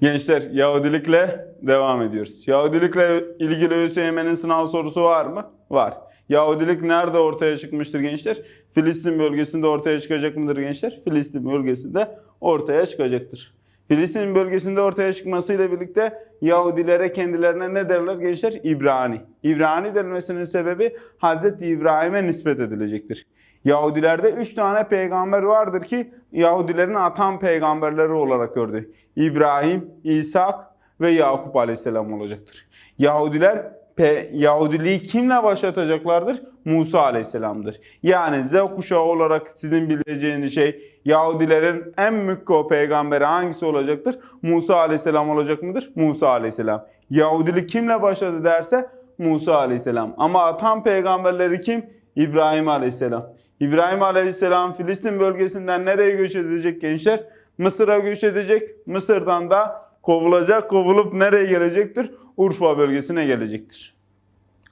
Gençler Yahudilikle devam ediyoruz. Yahudilikle ilgili ÖSYM'nin sınav sorusu var mı? Var. Yahudilik nerede ortaya çıkmıştır gençler? Filistin bölgesinde ortaya çıkacak mıdır gençler? Filistin bölgesinde ortaya çıkacaktır. Filistin bölgesinde ortaya çıkmasıyla birlikte Yahudilere kendilerine ne derler gençler? İbrani. İbrani denmesinin sebebi Hazreti İbrahim'e nispet edilecektir. Yahudilerde üç tane peygamber vardır ki Yahudilerin atan peygamberleri olarak gördü. İbrahim, İshak ve Yakup aleyhisselam olacaktır. Yahudiler Yahudiliği kimle başlatacaklardır? Musa aleyhisselamdır. Yani Z kuşağı olarak sizin bileceğiniz şey Yahudilerin en mükko peygamberi hangisi olacaktır? Musa aleyhisselam olacak mıdır? Musa aleyhisselam. Yahudilik kimle başladı derse Musa aleyhisselam. Ama atan peygamberleri kim? İbrahim aleyhisselam. İbrahim aleyhisselam Filistin bölgesinden nereye göç edecek gençler? Mısır'a göç edecek. Mısır'dan da kovulacak. Kovulup nereye gelecektir? Urfa bölgesine gelecektir.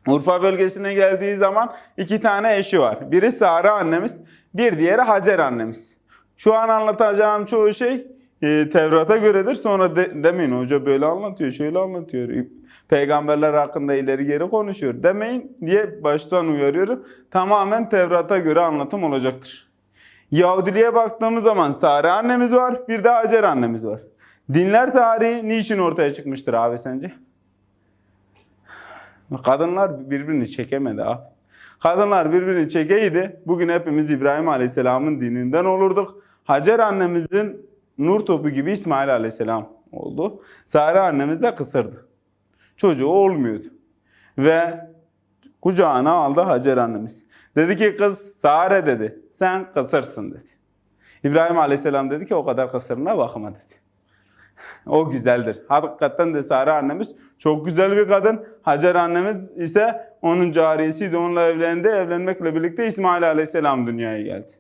Urfa bölgesine geldiği zaman iki tane eşi var. Biri Sara annemiz, bir diğeri Hacer annemiz. Şu an anlatacağım çoğu şey e, Tevrat'a göredir. Sonra de, demeyin hoca böyle anlatıyor, şöyle anlatıyor. Peygamberler hakkında ileri geri konuşuyor. Demeyin diye baştan uyarıyorum. Tamamen Tevrat'a göre anlatım olacaktır. Yahudiliğe baktığımız zaman Sara annemiz var, bir de Hacer annemiz var. Dinler tarihi niçin ortaya çıkmıştır abi sence? Kadınlar birbirini çekemedi abi. Kadınlar birbirini çekeydi bugün hepimiz İbrahim Aleyhisselam'ın dininden olurduk. Hacer annemizin nur topu gibi İsmail Aleyhisselam oldu. Sara annemiz de kısırdı. Çocuğu olmuyordu. Ve kucağına aldı Hacer annemiz. Dedi ki kız Sare dedi sen kısırsın dedi. İbrahim Aleyhisselam dedi ki o kadar kısırına bakma dedi. O güzeldir. Hakikaten de Sara annemiz çok güzel bir kadın. Hacer annemiz ise onun cariyesiydi. Onunla evlendi. Evlenmekle birlikte İsmail Aleyhisselam dünyaya geldi.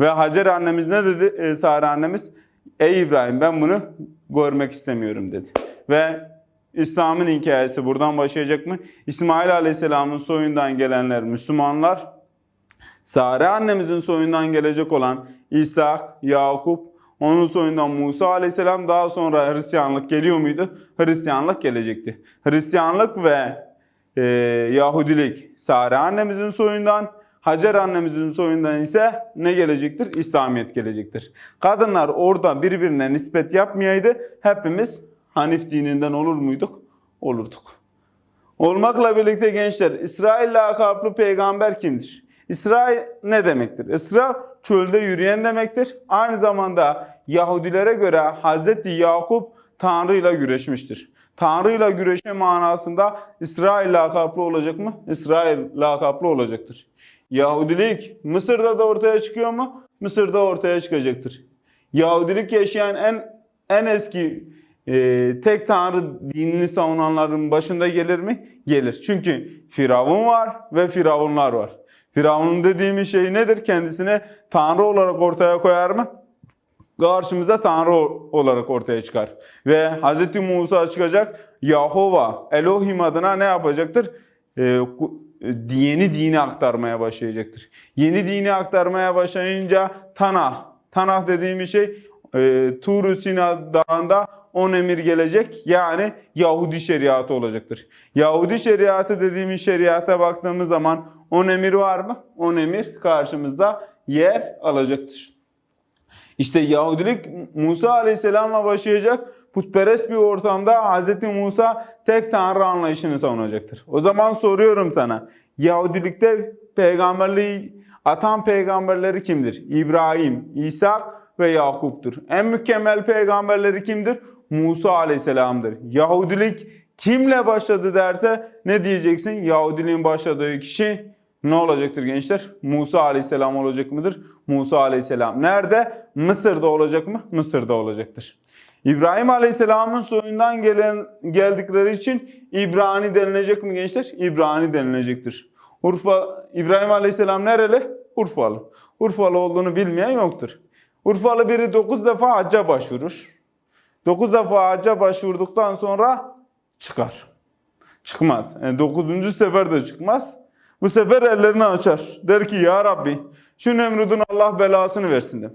Ve Hacer annemiz ne dedi? Ee, Sara annemiz Ey İbrahim ben bunu görmek istemiyorum dedi. Ve İslam'ın hikayesi buradan başlayacak mı? İsmail Aleyhisselam'ın soyundan gelenler Müslümanlar. Sara annemizin soyundan gelecek olan İshak, Yakup, onun soyundan Musa aleyhisselam daha sonra Hristiyanlık geliyor muydu? Hristiyanlık gelecekti. Hristiyanlık ve e, Yahudilik Sara annemizin soyundan, Hacer annemizin soyundan ise ne gelecektir? İslamiyet gelecektir. Kadınlar orada birbirine nispet yapmayaydı hepimiz Hanif dininden olur muyduk? Olurduk. Olmakla birlikte gençler İsrail lakaplı peygamber kimdir? İsra ne demektir? İsra çölde yürüyen demektir. Aynı zamanda Yahudilere göre Hazreti Yakup Tanrı ile güreşmiştir. Tanrı ile güreşme manasında İsrail lakaplı olacak mı? İsrail lakaplı olacaktır. Yahudilik Mısır'da da ortaya çıkıyor mu? Mısır'da ortaya çıkacaktır. Yahudilik yaşayan en en eski e, tek tanrı dinini savunanların başında gelir mi? Gelir. Çünkü Firavun var ve Firavunlar var. Firavun dediğimiz şey nedir? Kendisine tanrı olarak ortaya koyar mı? Karşımıza tanrı olarak ortaya çıkar. Ve Hz. Musa çıkacak Yahova, Elohim adına ne yapacaktır? Ee, yeni dini aktarmaya başlayacaktır. Yeni dini aktarmaya başlayınca Tanah, Tanah dediğimiz şey e, Tur-u Sina Dağı'nda 10 emir gelecek. Yani Yahudi şeriatı olacaktır. Yahudi şeriatı dediğimiz şeriata baktığımız zaman 10 emir var mı? 10 emir karşımızda yer alacaktır. İşte Yahudilik Musa Aleyhisselam'la başlayacak. Putperest bir ortamda Hz. Musa tek tanrı anlayışını savunacaktır. O zaman soruyorum sana. Yahudilikte peygamberliği atan peygamberleri kimdir? İbrahim, İsa ve Yakup'tur. En mükemmel peygamberleri kimdir? Musa Aleyhisselam'dır. Yahudilik kimle başladı derse ne diyeceksin? Yahudiliğin başladığı kişi ne olacaktır gençler? Musa Aleyhisselam olacak mıdır? Musa Aleyhisselam. Nerede? Mısır'da olacak mı? Mısır'da olacaktır. İbrahim Aleyhisselam'ın soyundan gelen geldikleri için İbrani denilecek mi gençler? İbrani denilecektir. Urfa İbrahim Aleyhisselam nereli? Urfalı. Urfalı olduğunu bilmeyen yoktur. Urfalı biri 9 defa hacca başvurur. 9 defa hacca başvurduktan sonra çıkar. Çıkmaz. Yani 9. sefer de çıkmaz. Bu sefer ellerini açar. Der ki ya Rabbi şu Nemrud'un Allah belasını versin der.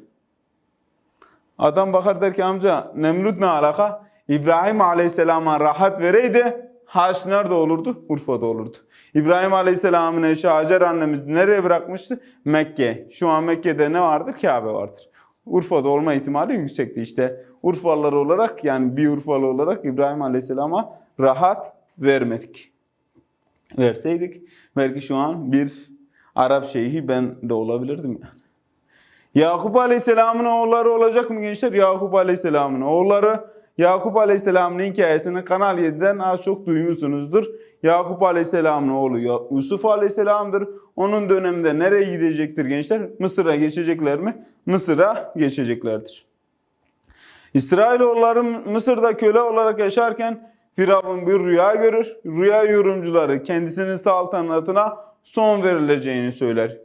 Adam bakar der ki amca Nemrut ne alaka? İbrahim Aleyhisselam'a rahat vereydi Haç nerede olurdu? Urfa'da olurdu. İbrahim Aleyhisselam'ın eşi Hacer annemiz nereye bırakmıştı? Mekke. Şu an Mekke'de ne vardır? Kabe vardır. Urfa'da olma ihtimali yüksekti işte. Urfalılar olarak yani bir Urfalı olarak İbrahim Aleyhisselam'a rahat vermedik. Verseydik belki şu an bir Arap şeyhi ben de olabilirdim yani. Yakup Aleyhisselam'ın oğulları olacak mı gençler? Yakup Aleyhisselam'ın oğulları. Yakup Aleyhisselam'ın hikayesini Kanal 7'den az çok duymuşsunuzdur. Yakup Aleyhisselam'ın oğlu Yusuf Aleyhisselam'dır. Onun döneminde nereye gidecektir gençler? Mısır'a geçecekler mi? Mısır'a geçeceklerdir. İsrailoğulları Mısır'da köle olarak yaşarken Firavun bir rüya görür. Rüya yorumcuları kendisinin saltanatına son verileceğini söyler.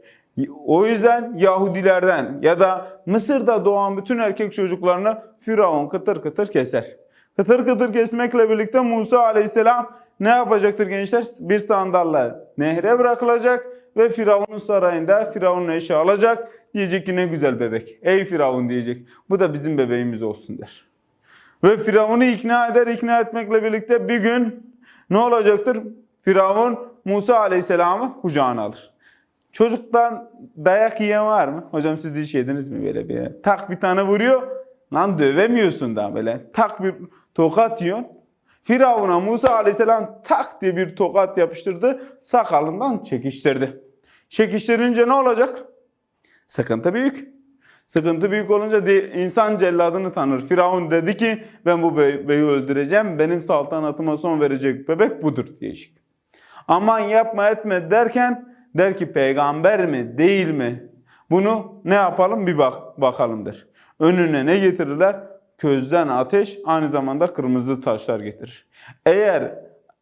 O yüzden Yahudilerden ya da Mısır'da doğan bütün erkek çocuklarını Firavun kıtır kıtır keser. Kıtır kıtır kesmekle birlikte Musa aleyhisselam ne yapacaktır gençler? Bir sandalla nehre bırakılacak ve Firavun'un sarayında Firavun'un eşi alacak. Diyecek ki ne güzel bebek. Ey Firavun diyecek. Bu da bizim bebeğimiz olsun der. Ve Firavun'u ikna eder. ikna etmekle birlikte bir gün ne olacaktır? Firavun Musa aleyhisselamı kucağına alır. Çocuktan dayak yiyen var mı? Hocam siz hiç yediniz mi böyle bir? Tak bir tane vuruyor. Lan dövemiyorsun da böyle. Tak bir tokat yiyorsun. Firavun'a Musa aleyhisselam tak diye bir tokat yapıştırdı. Sakalından çekiştirdi. Çekiştirince ne olacak? Sıkıntı büyük. Sıkıntı büyük olunca insan celladını tanır. Firavun dedi ki ben bu bebeği öldüreceğim. Benim saltanatıma son verecek bebek budur diyecek. Aman yapma etme derken der ki peygamber mi değil mi? Bunu ne yapalım bir bak bakalım der. Önüne ne getirirler? Közden ateş aynı zamanda kırmızı taşlar getirir. Eğer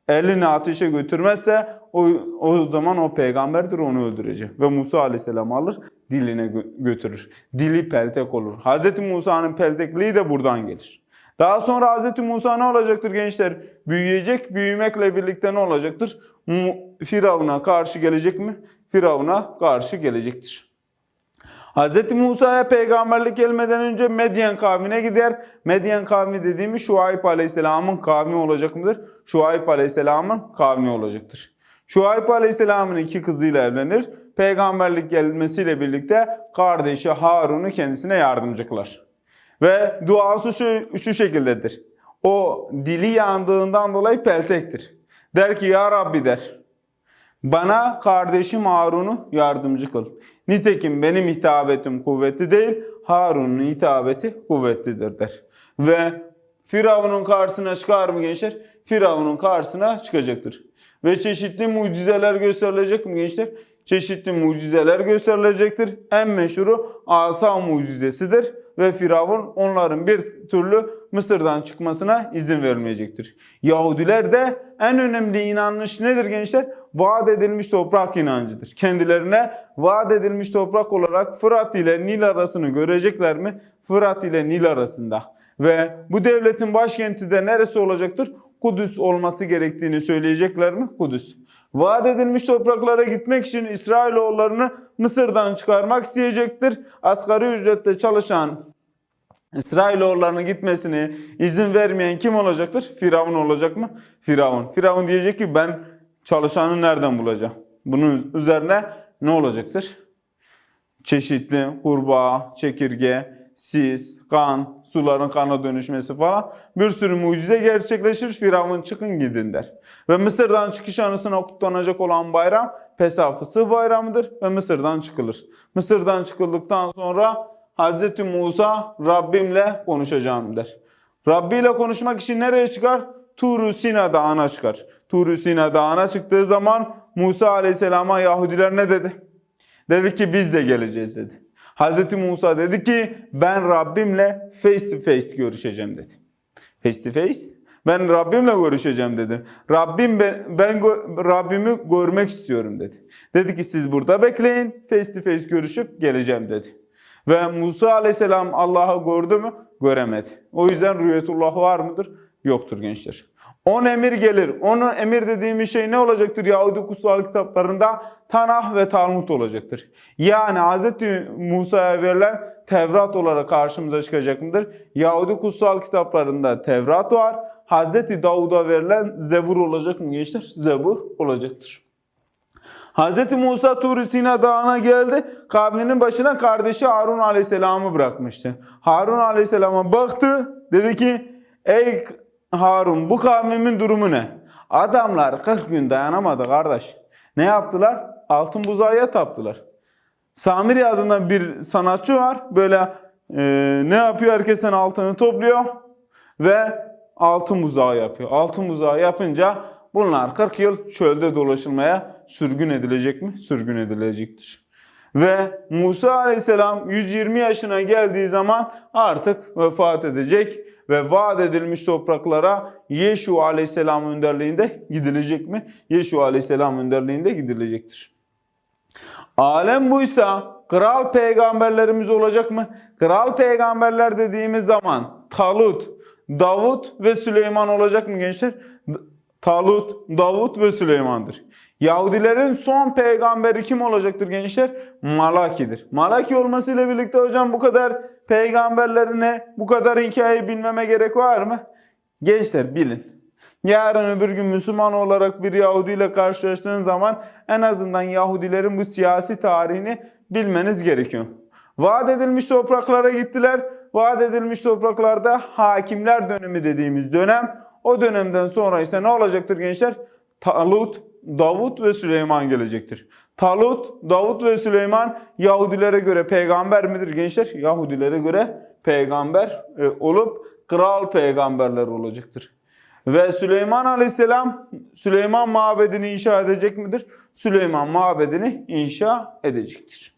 elini ateşe götürmezse o, o zaman o peygamberdir onu öldürecek. Ve Musa aleyhisselam alır diline gö- götürür. Dili peltek olur. Hz. Musa'nın peltekliği de buradan gelir. Daha sonra Hz. Musa ne olacaktır gençler? Büyüyecek, büyümekle birlikte ne olacaktır? Firavun'a karşı gelecek mi? Firavun'a karşı gelecektir. Hz. Musa'ya peygamberlik gelmeden önce Medyen kavmine gider. Medyen kavmi dediğimiz Şuayb Aleyhisselam'ın kavmi olacak mıdır? Şuayb Aleyhisselam'ın kavmi olacaktır. Şuayb Aleyhisselam'ın iki kızıyla evlenir. Peygamberlik gelmesiyle birlikte kardeşi Harun'u kendisine yardımcı kılar. Ve duası şu, şu şekildedir. O dili yandığından dolayı peltektir. Der ki ya Rabbi der. Bana kardeşim Harun'u yardımcı kıl. Nitekim benim hitabetim kuvvetli değil, Harun'un hitabeti kuvvetlidir der. Ve Firavun'un karşısına çıkar mı gençler? Firavun'un karşısına çıkacaktır. Ve çeşitli mucizeler gösterilecek mi gençler? Çeşitli mucizeler gösterilecektir. En meşhuru asa mucizesidir. Ve Firavun onların bir türlü Mısır'dan çıkmasına izin vermeyecektir. Yahudiler de en önemli inanış nedir gençler? Vaat edilmiş toprak inancıdır. Kendilerine vaat edilmiş toprak olarak Fırat ile Nil arasını görecekler mi? Fırat ile Nil arasında. Ve bu devletin başkenti de neresi olacaktır? Kudüs olması gerektiğini söyleyecekler mi? Kudüs. Vaat edilmiş topraklara gitmek için İsrailoğullarını Mısır'dan çıkarmak isteyecektir. Asgari ücretle çalışan İsrailoğullarının gitmesini izin vermeyen kim olacaktır? Firavun olacak mı? Firavun. Firavun diyecek ki ben çalışanı nereden bulacağım? Bunun üzerine ne olacaktır? Çeşitli kurbağa, çekirge, sis, kan, suların kana dönüşmesi falan bir sürü mucize gerçekleşir. Firavun çıkın gidin der. Ve Mısır'dan çıkış anısına kutlanacak olan bayram Pesah Fısıh bayramıdır ve Mısır'dan çıkılır. Mısır'dan çıkıldıktan sonra Hz. Musa Rabbimle konuşacağım der. Rabbi ile konuşmak için nereye çıkar? Tur-u Sina Dağı'na çıkar. Tur-u Sina Dağı'na çıktığı zaman Musa Aleyhisselam'a Yahudiler ne dedi? Dedi ki biz de geleceğiz dedi. Hz. Musa dedi ki ben Rabbimle face to face görüşeceğim dedi. Face to face? Ben Rabbimle görüşeceğim dedi. Rabbim ben, ben Rabbimi görmek istiyorum dedi. Dedi ki siz burada bekleyin. Face to face görüşüp geleceğim dedi. Ve Musa aleyhisselam Allah'ı gördü mü? Göremedi. O yüzden rüyetullah var mıdır? Yoktur gençler. On emir gelir. Onu emir dediğimiz şey ne olacaktır? Yahudi kutsal kitaplarında Tanah ve Talmud olacaktır. Yani Hz. Musa'ya verilen Tevrat olarak karşımıza çıkacak mıdır? Yahudi kutsal kitaplarında Tevrat var. Hazreti Davud'a verilen Zebur olacak mı gençler? Zebur olacaktır. Hz. Musa Tur Sina Dağı'na geldi. Kavminin başına kardeşi Harun Aleyhisselam'ı bırakmıştı. Harun Aleyhisselam'a baktı. Dedi ki ey Harun bu kavmimin durumu ne? Adamlar 40 gün dayanamadı kardeş. Ne yaptılar? Altın buzağıya taptılar. Samiri adında bir sanatçı var. Böyle e, ne yapıyor? Herkesten altını topluyor ve altın buzağı yapıyor. Altın buzağı yapınca bunlar 40 yıl çölde dolaşılmaya sürgün edilecek mi? Sürgün edilecektir. Ve Musa aleyhisselam 120 yaşına geldiği zaman artık vefat edecek ve vaat edilmiş topraklara Yeşu aleyhisselam önderliğinde gidilecek mi? Yeşu aleyhisselam önderliğinde gidilecektir. Alem buysa kral peygamberlerimiz olacak mı? Kral peygamberler dediğimiz zaman Talut, Davut ve Süleyman olacak mı gençler? Talut, Davut ve Süleyman'dır. Yahudilerin son peygamberi kim olacaktır gençler? Malaki'dir. Malaki olmasıyla birlikte hocam bu kadar peygamberlerine, bu kadar hikayeyi bilmeme gerek var mı? Gençler bilin. Yarın öbür gün Müslüman olarak bir Yahudi ile karşılaştığınız zaman en azından Yahudilerin bu siyasi tarihini bilmeniz gerekiyor. Vaat edilmiş topraklara gittiler. Vaat edilmiş topraklarda hakimler dönemi dediğimiz dönem. O dönemden sonra ise ne olacaktır gençler? Talut, Davut ve Süleyman gelecektir. Talut, Davut ve Süleyman Yahudilere göre peygamber midir gençler? Yahudilere göre peygamber e, olup kral peygamberler olacaktır. Ve Süleyman Aleyhisselam Süleyman mabedini inşa edecek midir? Süleyman mabedini inşa edecektir.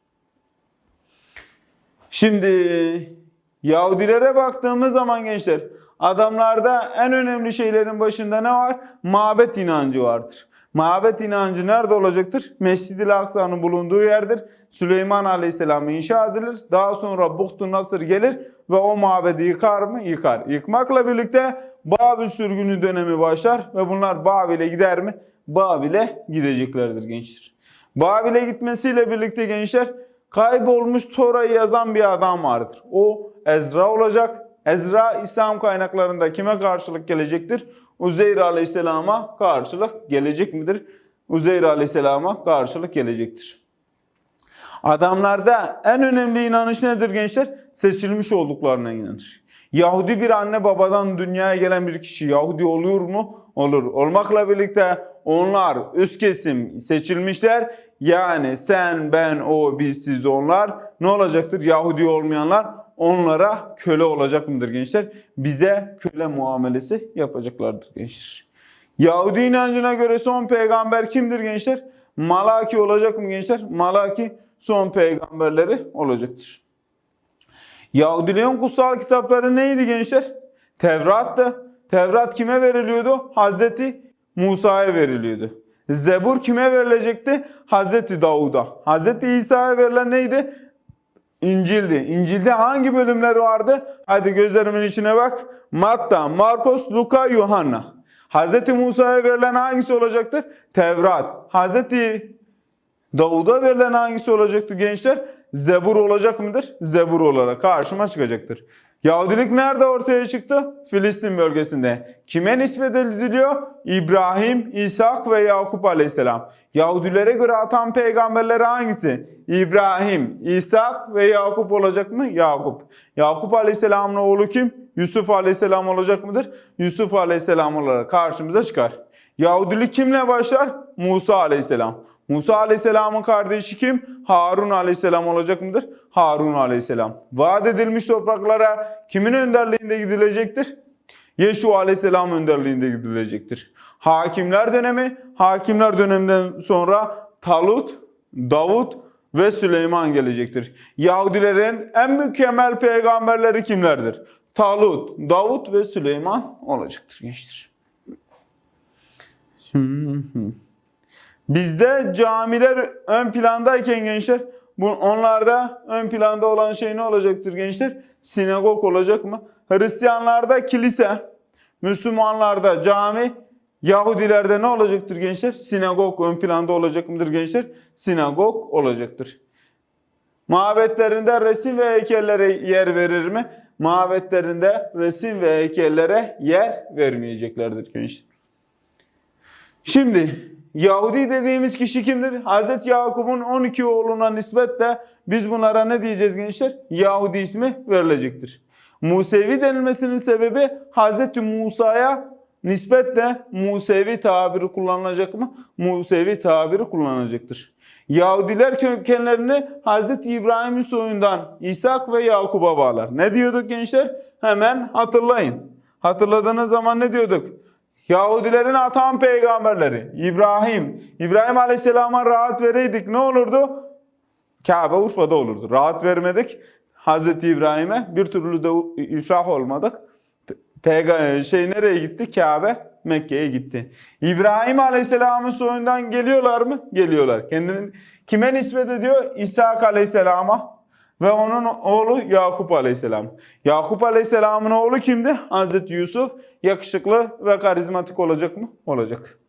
Şimdi Yahudilere baktığımız zaman gençler adamlarda en önemli şeylerin başında ne var? Mabet inancı vardır. Mabet inancı nerede olacaktır? Mescid-i Aksa'nın bulunduğu yerdir. Süleyman Aleyhisselam inşa edilir. Daha sonra Buhtu Nasır gelir ve o mabedi yıkar mı? Yıkar. Yıkmakla birlikte Babil sürgünü dönemi başlar ve bunlar Babil'e gider mi? Babil'e gideceklerdir gençler. Babil'e gitmesiyle birlikte gençler kaybolmuş Tora'yı yazan bir adam vardır. O Ezra olacak. Ezra İslam kaynaklarında kime karşılık gelecektir? Uzeyr Aleyhisselam'a karşılık gelecek midir? Uzeyr Aleyhisselam'a karşılık gelecektir. Adamlarda en önemli inanış nedir gençler? Seçilmiş olduklarına inanır. Yahudi bir anne babadan dünyaya gelen bir kişi Yahudi oluyor mu? Olur. Olmakla birlikte onlar üst kesim seçilmişler. Yani sen, ben, o, biz, siz, onlar ne olacaktır? Yahudi olmayanlar onlara köle olacak mıdır gençler? Bize köle muamelesi yapacaklardır gençler. Yahudi inancına göre son peygamber kimdir gençler? Malaki olacak mı gençler? Malaki son peygamberleri olacaktır. Yahudilerin kutsal kitapları neydi gençler? Tevrat'tı. Tevrat kime veriliyordu? Hazreti Musa'ya veriliyordu. Zebur kime verilecekti? Hazreti Davud'a. Hazreti İsa'ya verilen neydi? İncil'di. İncil'de hangi bölümler vardı? Hadi gözlerimin içine bak. Matta, Markos, Luka, Yuhanna. Hazreti Musa'ya verilen hangisi olacaktır? Tevrat. Hazreti Davud'a verilen hangisi olacaktı gençler? Zebur olacak mıdır? Zebur olarak karşıma çıkacaktır. Yahudilik nerede ortaya çıktı? Filistin bölgesinde. Kime nispet ediliyor? İbrahim, İshak ve Yakup aleyhisselam. Yahudilere göre atan peygamberleri hangisi? İbrahim, İshak ve Yakup olacak mı? Yakup. Yakup aleyhisselamın oğlu kim? Yusuf aleyhisselam olacak mıdır? Yusuf aleyhisselam olarak karşımıza çıkar. Yahudilik kimle başlar? Musa aleyhisselam. Musa Aleyhisselam'ın kardeşi kim? Harun Aleyhisselam olacak mıdır? Harun Aleyhisselam. Vaat edilmiş topraklara kimin önderliğinde gidilecektir? Yeşu Aleyhisselam önderliğinde gidilecektir. Hakimler dönemi, hakimler döneminden sonra Talut, Davut ve Süleyman gelecektir. Yahudilerin en mükemmel peygamberleri kimlerdir? Talut, Davut ve Süleyman olacaktır gençler. Şimdi... Bizde camiler ön plandayken gençler, bu onlarda ön planda olan şey ne olacaktır gençler? Sinagog olacak mı? Hristiyanlarda kilise, Müslümanlarda cami, Yahudilerde ne olacaktır gençler? Sinagog ön planda olacak mıdır gençler? Sinagog olacaktır. Mabetlerinde resim ve heykellere yer verir mi? Mabetlerinde resim ve heykellere yer vermeyeceklerdir gençler. Şimdi Yahudi dediğimiz kişi kimdir? Hazreti Yakup'un 12 oğluna nispetle biz bunlara ne diyeceğiz gençler? Yahudi ismi verilecektir. Musevi denilmesinin sebebi Hazreti Musa'ya nispetle Musevi tabiri kullanılacak mı? Musevi tabiri kullanacaktır. Yahudiler kökenlerini Hazreti İbrahim'in soyundan İshak ve Yakup'a bağlar. Ne diyorduk gençler? Hemen hatırlayın. Hatırladığınız zaman ne diyorduk? Yahudilerin atan peygamberleri İbrahim. İbrahim Aleyhisselam'a rahat vereydik ne olurdu? Kabe Urfa'da olurdu. Rahat vermedik. Hazreti İbrahim'e bir türlü de ifrah olmadık. Peygamber şey nereye gitti? Kabe Mekke'ye gitti. İbrahim Aleyhisselam'ın soyundan geliyorlar mı? Geliyorlar. Kendini kime nispet ediyor? İshak Aleyhisselam'a ve onun oğlu Yakup Aleyhisselam. Yakup Aleyhisselam'ın oğlu kimdi? Hazreti Yusuf. Yakışıklı ve karizmatik olacak mı? Olacak.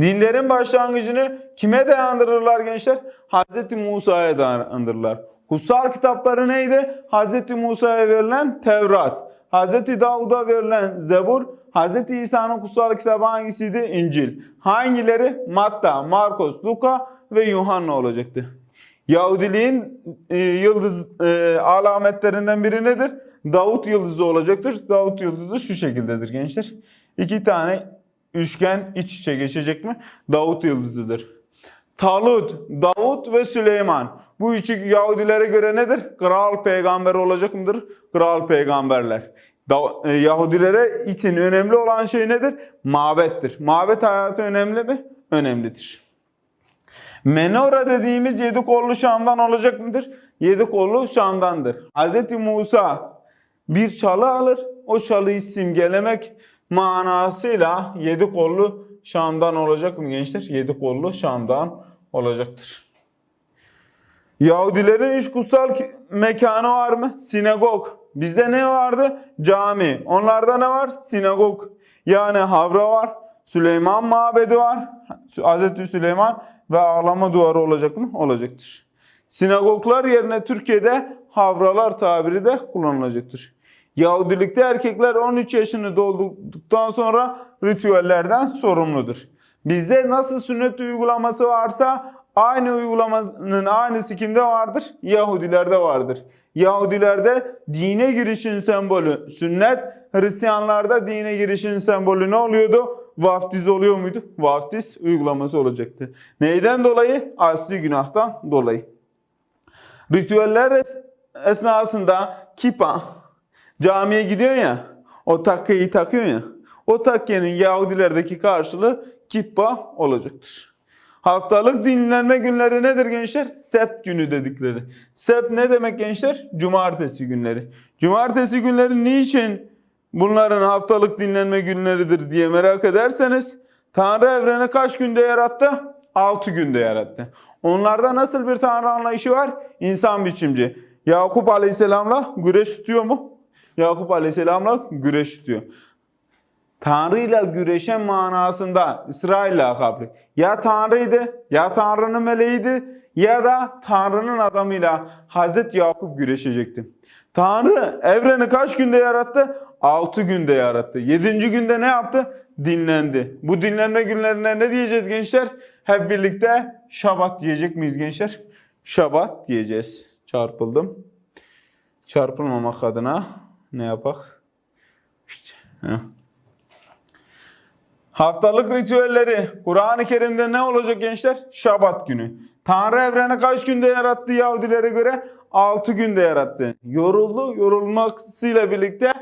Dinlerin başlangıcını kime dayandırırlar gençler? Hazreti Musa'ya dayandırırlar. Kutsal kitapları neydi? Hazreti Musa'ya verilen Tevrat. Hazreti Davud'a verilen Zebur. Hazreti İsa'nın kutsal kitabı hangisiydi? İncil. Hangileri? Matta, Markos, Luka ve Yuhanna olacaktı. Yahudiliğin e, yıldız e, alametlerinden biri nedir? Davut yıldızı olacaktır. Davut yıldızı şu şekildedir gençler. İki tane üçgen iç içe geçecek mi? Davut yıldızıdır. Talut, Davut ve Süleyman. Bu üçü Yahudilere göre nedir? Kral peygamber olacak mıdır? Kral peygamberler. Da- e, Yahudilere için önemli olan şey nedir? Mabettir. Mabet hayatı önemli mi? Önemlidir. Menora dediğimiz yedi kollu Şam'dan olacak mıdır? Yedi kollu Şam'dandır. Hz. Musa bir çalı alır. O çalıyı simgelemek manasıyla yedi kollu Şam'dan olacak mı gençler? Yedi kollu Şam'dan olacaktır. Yahudilerin üç kutsal mekanı var mı? Sinagog. Bizde ne vardı? Cami. Onlarda ne var? Sinagog. Yani havra var. Süleyman mabedi var. Hazreti Süleyman ve ağlama duvarı olacak mı? Olacaktır. Sinagoglar yerine Türkiye'de havralar tabiri de kullanılacaktır. Yahudilikte erkekler 13 yaşını doldurduktan sonra ritüellerden sorumludur. Bizde nasıl sünnet uygulaması varsa aynı uygulamanın aynısı kimde vardır? Yahudilerde vardır. Yahudilerde dine girişin sembolü sünnet, Hristiyanlarda dine girişin sembolü ne oluyordu? Vaftiz oluyor muydu? Vaftiz uygulaması olacaktı. Neyden dolayı? Asli günahtan dolayı. Ritüeller es- esnasında kipa, camiye gidiyor ya, o takkayı takıyor ya, o takkenin Yahudilerdeki karşılığı kippa olacaktır. Haftalık dinlenme günleri nedir gençler? Sept günü dedikleri. Sept ne demek gençler? Cumartesi günleri. Cumartesi günleri niçin bunların haftalık dinlenme günleridir diye merak ederseniz Tanrı evreni kaç günde yarattı? 6 günde yarattı. Onlarda nasıl bir Tanrı anlayışı var? İnsan biçimci. Yakup Aleyhisselam'la güreş tutuyor mu? Yakup Aleyhisselam'la güreş tutuyor. Tanrı ile güreşen manasında İsrail lakabı. Ya Tanrı'ydı, ya Tanrı'nın meleğiydi ya da Tanrı'nın adamıyla Hazreti Yakup güreşecekti. Tanrı evreni kaç günde yarattı? 6 günde yarattı. 7. günde ne yaptı? Dinlendi. Bu dinlenme günlerine ne diyeceğiz gençler? Hep birlikte Şabat diyecek miyiz gençler? Şabat diyeceğiz. Çarpıldım. Çarpılmamak adına ne yapak? İşte. Haftalık ritüelleri Kur'an-ı Kerim'de ne olacak gençler? Şabat günü. Tanrı evreni kaç günde yarattı Yahudilere göre? 6 günde yarattı. Yoruldu, yorulmasıyla birlikte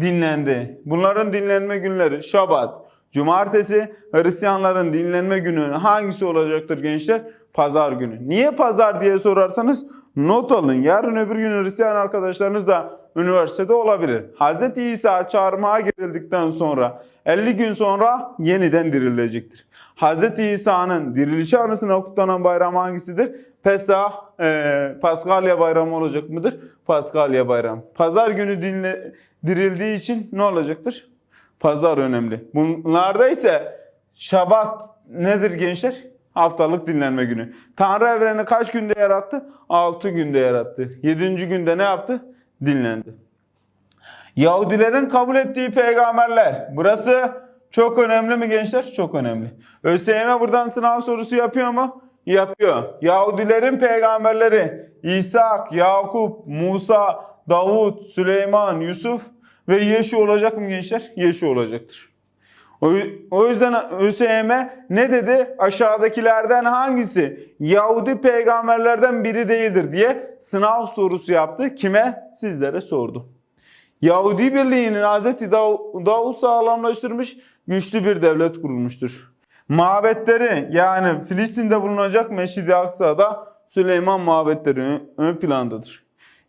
dinlendi. Bunların dinlenme günleri Şabat. Cumartesi Hristiyanların dinlenme günü hangisi olacaktır gençler? Pazar günü. Niye pazar diye sorarsanız not alın. Yarın öbür gün Hristiyan arkadaşlarınız da üniversitede olabilir. Hz. İsa çarmıha gerildikten sonra 50 gün sonra yeniden dirilecektir. Hz. İsa'nın dirilişi anısına kutlanan bayram hangisidir? Pesah, e, Paskalya bayramı olacak mıdır? Paskalya bayramı. Pazar günü dinle, dirildiği için ne olacaktır? Pazar önemli. Bunlarda ise Şabat nedir gençler? Haftalık dinlenme günü. Tanrı evreni kaç günde yarattı? 6 günde yarattı. 7. günde ne yaptı? Dinlendi. Yahudilerin kabul ettiği peygamberler. Burası çok önemli mi gençler? Çok önemli. ÖSYM buradan sınav sorusu yapıyor mu? Yapıyor. Yahudilerin peygamberleri İshak, Yakup, Musa, Davut, Süleyman, Yusuf ve Yeşu olacak mı gençler? Yeşu olacaktır. O, yüzden ÖSYM ne dedi? Aşağıdakilerden hangisi Yahudi peygamberlerden biri değildir diye sınav sorusu yaptı. Kime? Sizlere sordu. Yahudi Birliği'nin Hz. Dav- Davut sağlamlaştırmış güçlü bir devlet kurulmuştur. Mabetleri yani Filistin'de bulunacak Meşid-i Aksa'da Süleyman mabetleri ön plandadır.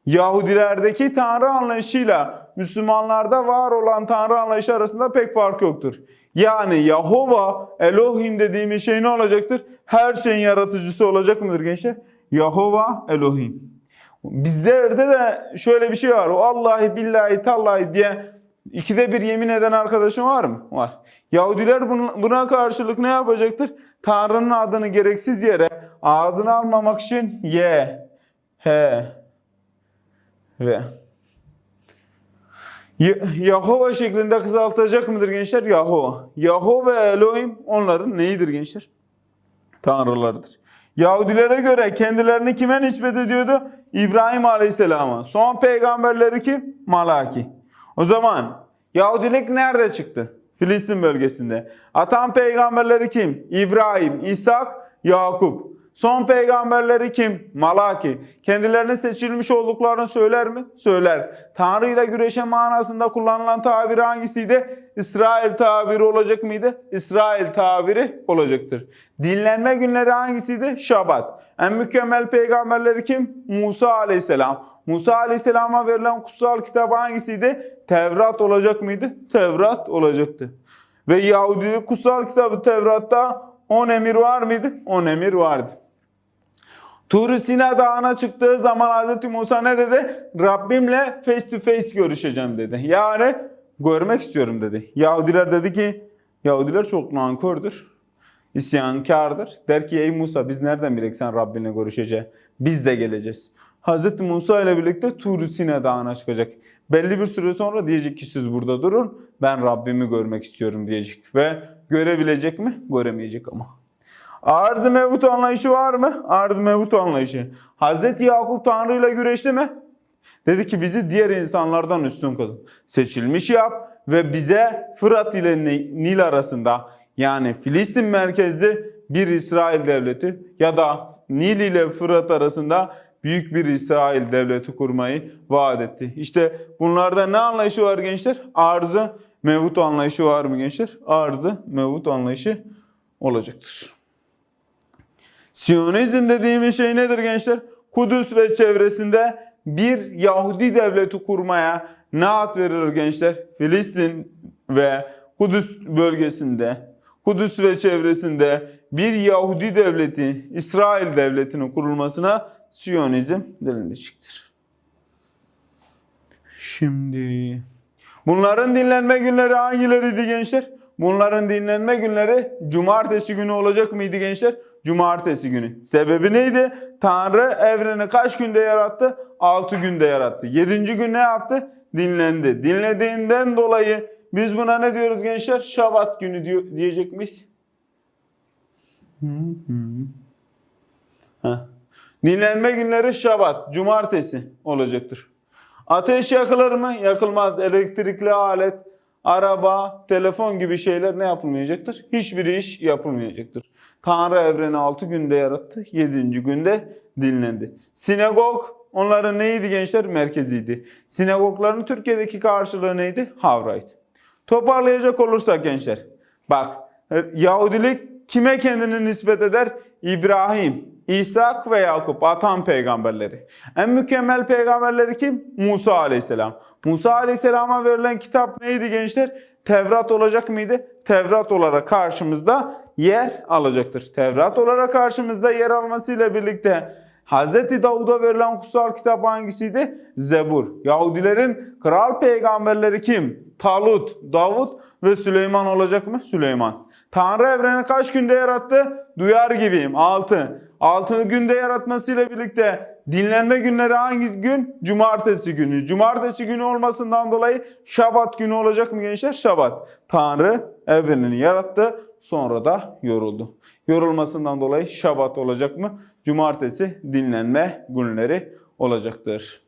Yahudilerdeki Tanrı anlayışıyla Müslümanlarda var olan Tanrı anlayışı arasında pek fark yoktur. Yani Yahova, Elohim dediğimiz şey ne olacaktır? Her şeyin yaratıcısı olacak mıdır gençler? Yahova, Elohim. Bizlerde de şöyle bir şey var. O Allahi billahi tallahi diye ikide bir yemin eden arkadaşın var mı? Var. Yahudiler bun- buna karşılık ne yapacaktır? Tanrı'nın adını gereksiz yere ağzına almamak için ye, he ve Yahova şeklinde kısaltacak mıdır gençler? Yahova. Yahova Elohim onların neyidir gençler? Tanrılarıdır. Yahudilere göre kendilerini kime nispet ediyordu? İbrahim Aleyhisselam'a. Son peygamberleri kim? Malaki. O zaman Yahudilik nerede çıktı? Filistin bölgesinde. Atan peygamberleri kim? İbrahim, İshak, Yakup. Son peygamberleri kim? Malaki. Kendilerinin seçilmiş olduklarını söyler mi? Söyler. Tanrı ile güreşe manasında kullanılan tabiri hangisiydi? İsrail tabiri olacak mıydı? İsrail tabiri olacaktır. Dinlenme günleri hangisiydi? Şabat. En mükemmel peygamberleri kim? Musa aleyhisselam. Musa aleyhisselama verilen kutsal kitap hangisiydi? Tevrat olacak mıydı? Tevrat olacaktı. Ve Yahudilik kutsal kitabı Tevrat'ta 10 emir var mıydı? 10 emir vardı. Tur Sina Dağı'na çıktığı zaman Hz. Musa ne dedi? Rabbimle face to face görüşeceğim dedi. Yani görmek istiyorum dedi. Yahudiler dedi ki, Yahudiler çok nankördür, isyankardır. Der ki ey Musa biz nereden bilek sen Rabbinle görüşeceğiz? Biz de geleceğiz. Hz. Musa ile birlikte Tur Sina Dağı'na çıkacak. Belli bir süre sonra diyecek ki siz burada durun. Ben Rabbimi görmek istiyorum diyecek. Ve görebilecek mi? Göremeyecek ama. Arz-ı mevut anlayışı var mı? Arz-ı mevut anlayışı. Hazreti Yakup Tanrı ile güreşti mi? Dedi ki bizi diğer insanlardan üstün kılın. Seçilmiş yap ve bize Fırat ile Ni- Nil arasında yani Filistin merkezli bir İsrail devleti ya da Nil ile Fırat arasında büyük bir İsrail devleti kurmayı vaat etti. İşte bunlarda ne anlayışı var gençler? Arzı mevut anlayışı var mı gençler? Arzı mevut anlayışı olacaktır. Siyonizm dediğimiz şey nedir gençler? Kudüs ve çevresinde bir Yahudi devleti kurmaya ne ad verilir gençler? Filistin ve Kudüs bölgesinde, Kudüs ve çevresinde bir Yahudi devleti, İsrail devletinin kurulmasına Siyonizm denilecektir. Şimdi bunların dinlenme günleri hangileriydi gençler? Bunların dinlenme günleri cumartesi günü olacak mıydı gençler? Cumartesi günü. Sebebi neydi? Tanrı evreni kaç günde yarattı? 6 günde yarattı. 7. gün ne yaptı? Dinlendi. Dinlediğinden dolayı biz buna ne diyoruz gençler? Şabat günü diyor, diyecek miyiz? Hı hı. Heh. Dinlenme günleri Şabat, cumartesi olacaktır. Ateş yakılır mı? Yakılmaz. Elektrikli alet, araba, telefon gibi şeyler ne yapılmayacaktır? Hiçbir iş yapılmayacaktır. Tanrı evreni 6 günde yarattı, 7. günde dinlendi. Sinagog onların neydi gençler? Merkeziydi. Sinagogların Türkiye'deki karşılığı neydi? Havraydı. Toparlayacak olursak gençler. Bak Yahudilik kime kendini nispet eder? İbrahim, İshak ve Yakup atan peygamberleri. En mükemmel peygamberleri kim? Musa aleyhisselam. Musa aleyhisselama verilen kitap neydi gençler? Tevrat olacak mıydı? Tevrat olarak karşımızda yer alacaktır. Tevrat olarak karşımızda yer almasıyla birlikte Hz. Davud'a verilen kutsal kitap hangisiydi? Zebur. Yahudilerin kral peygamberleri kim? Talut, Davut ve Süleyman olacak mı? Süleyman. Tanrı evreni kaç günde yarattı? Duyar gibiyim. 6. 6 günde yaratmasıyla birlikte dinlenme günleri hangi gün? Cumartesi günü. Cumartesi günü olmasından dolayı Şabat günü olacak mı gençler? Şabat. Tanrı evrenini yarattı. Sonra da yoruldu. Yorulmasından dolayı Şabat olacak mı? Cumartesi dinlenme günleri olacaktır.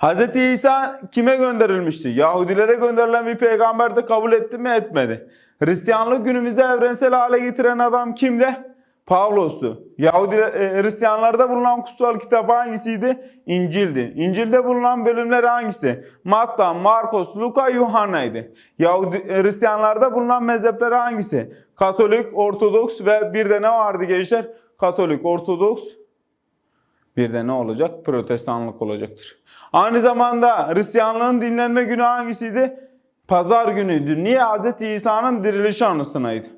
Hz. İsa kime gönderilmişti? Yahudilere gönderilen bir peygamber de kabul etti mi etmedi. Hristiyanlık günümüzde evrensel hale getiren adam kimdi? Pavlos'tu. Yahudi e, Hristiyanlarda bulunan kutsal kitap hangisiydi? İncil'di. İncil'de bulunan bölümler hangisi? Matta, Markos, Luka, Yuhanna'ydı. Yahudi e, Hristiyanlarda bulunan mezhepler hangisi? Katolik, Ortodoks ve bir de ne vardı gençler? Katolik, Ortodoks, bir de ne olacak? Protestanlık olacaktır. Aynı zamanda Hristiyanlığın dinlenme günü hangisiydi? Pazar günüydü. Niye? Hz. İsa'nın dirilişi anısınaydı.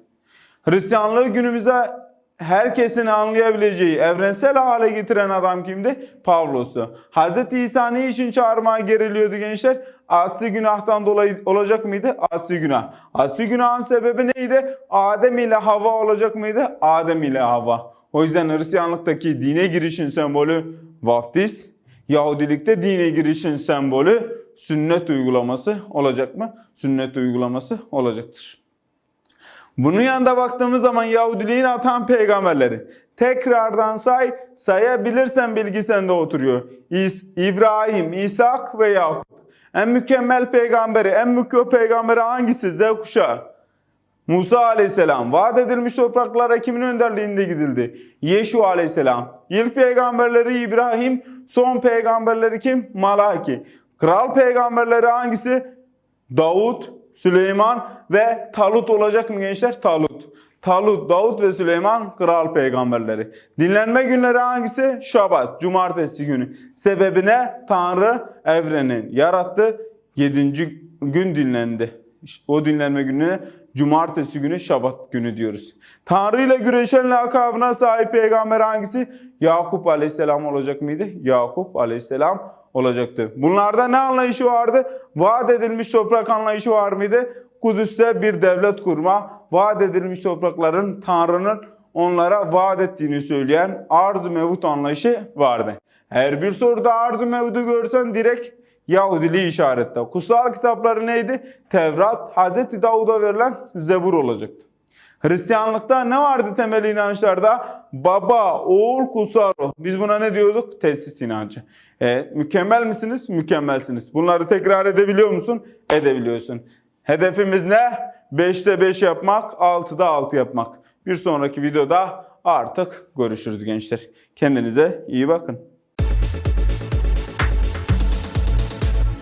Hristiyanlığı günümüze herkesin anlayabileceği, evrensel hale getiren adam kimdi? Pavlos'tu. Hz. İsa ne için çağırmaya geriliyordu gençler? Asli günahtan dolayı olacak mıydı? Asli günah. Asli günahın sebebi neydi? Adem ile Havva olacak mıydı? Adem ile Havva. O yüzden Hristiyanlıktaki dine girişin sembolü vaftiz. Yahudilikte dine girişin sembolü sünnet uygulaması olacak mı? Sünnet uygulaması olacaktır. Bunun yanında baktığımız zaman Yahudiliğin atan peygamberleri. Tekrardan say, sayabilirsen bilgi sende oturuyor. İs, İbrahim, İshak ve Yakup. En mükemmel peygamberi, en mükemmel peygamberi hangisi? Z. Musa aleyhisselam vaat edilmiş topraklara kimin önderliğinde gidildi? Yeşu aleyhisselam. İlk peygamberleri İbrahim, son peygamberleri kim? Malaki. Kral peygamberleri hangisi? Davut, Süleyman ve Talut olacak mı gençler? Talut. Talut, Davut ve Süleyman kral peygamberleri. Dinlenme günleri hangisi? Şabat, cumartesi günü. Sebebi ne? Tanrı evreni yarattı. Yedinci gün dinlendi. O dinlenme gününe cumartesi günü Şabat günü diyoruz. Tanrı ile güreşen lakabına sahip peygamber hangisi? Yakup aleyhisselam olacak mıydı? Yakup aleyhisselam olacaktı. Bunlarda ne anlayışı vardı? Vaat edilmiş toprak anlayışı var mıydı? Kudüs'te bir devlet kurma, vaat edilmiş toprakların Tanrı'nın onlara vaat ettiğini söyleyen arz-ı mevut anlayışı vardı. Her bir soruda arz-ı mevudu görsen direkt Yahudiliği işaretle. Kutsal kitapları neydi? Tevrat, Hz. Davud'a verilen Zebur olacaktı. Hristiyanlıkta ne vardı temel inançlarda? Baba, oğul, kutsal ruh. Biz buna ne diyorduk? Tesis inancı. E, mükemmel misiniz? Mükemmelsiniz. Bunları tekrar edebiliyor musun? Edebiliyorsun. Hedefimiz ne? 5'te 5 yapmak, 6'da 6 yapmak. Bir sonraki videoda artık görüşürüz gençler. Kendinize iyi bakın.